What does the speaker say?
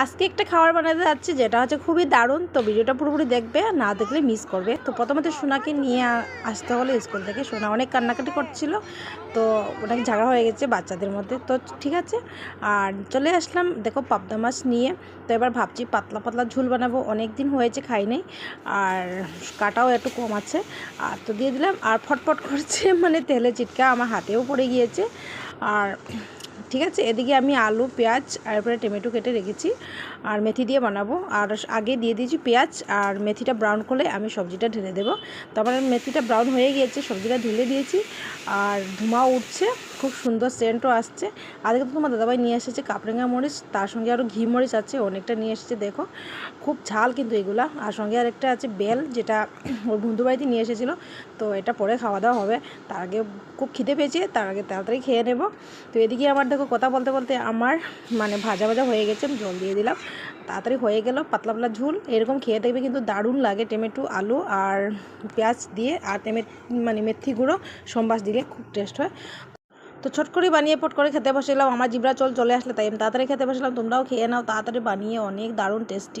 আজকে একটা খাবার বানাতে যাচ্ছি যেটা হচ্ছে খুবই দারুণ, তো ভিডিওটা পুরোপুরি দেখবে না দেখলে মিস করবে। তো প্রথমত সোনাকে নিয়ে আসতে হলো স্কুল থেকে। সোনা অনেক কান্নাকাটি করছিল, তো ওটাকে ঝাগড়া হয়ে গেছে বাচ্চাদের মধ্যে। তো ঠিক আছে, আর চলে আসলাম দেখো পাবদা মাছ নিয়ে। তো এবার ভাবছি পাতলা পাতলা ঝুল বানাবো অনেক দিন হয়েছে খাই নাই, আর কাটাও একটু কম আছে। আর তো দিয়ে দিলাম, আর ফটফট করছে মানে তেলে চিটকা আমার হাতেও পড়ে গিয়েছে। আর ঠিক আছে? এদিকে আমি আলু, পেঁয়াজ আর এরপরে টমেটো কেটে রেখেছি আর মেথি দিয়ে বানাবো। আর আগে দিয়ে দিয়েছি পেঁয়াজ আর মেথিটা ব্রাউন করলে আমি সবজিটা ঢেলে দেবো। তারপরে মেথিটা ব্রাউন হয়ে গিয়েছে, সবজিটা ঢেলে দিয়েছি আর ধোঁয়া উঠছে। খুব সুন্দর সেন্টও আসছে। আজকে তো তোমার দাদাভাই নিয়ে এসেছে কাপড়েঙ্গা মরিচ, তার সঙ্গে আরও ঘি মরিচ আছে, অনেকটা নিয়ে এসেছে, দেখো। খুব ঝাল কিন্তু এগুলা। আর সঙ্গে আর একটা আছে বেল, যেটা ওর বন্ধু বাড়িতে নিয়ে এসেছিল। তো এটা পরে খাওয়া দাওয়া হবে। তার আগে খুব খিদে পেয়েছে, তার আগে তাড়াতাড়ি খেয়ে নেব। তো এদিকে আমার দেখো কথা বলতে বলতে আমার মানে ভাজা ভাজা হয়ে গেছে, আমি জল দিয়ে দিলাম। তাড়াতাড়ি হয়ে গেল পাতলা পাতলা ঝুল। এরকম খেয়ে দেখবে কিন্তু দারুণ লাগে টমেটো, আলু আর পেঁয়াজ দিয়ে, আর টেমে মানে মেথি গুঁড়ো, সম্বাস দিলে খুব টেস্ট হয়। তো ছোট করে বানিয়ে পট করে খেতে বসেলাম আমার জিবরা চল চলে আসলে তাই আমি তাড়াতাড়ি খেতে বসলাম তোমরাও খেয়ে নাও, তাড়াতাড়ি বানিয়ে, অনেক দারুণ টেস্টি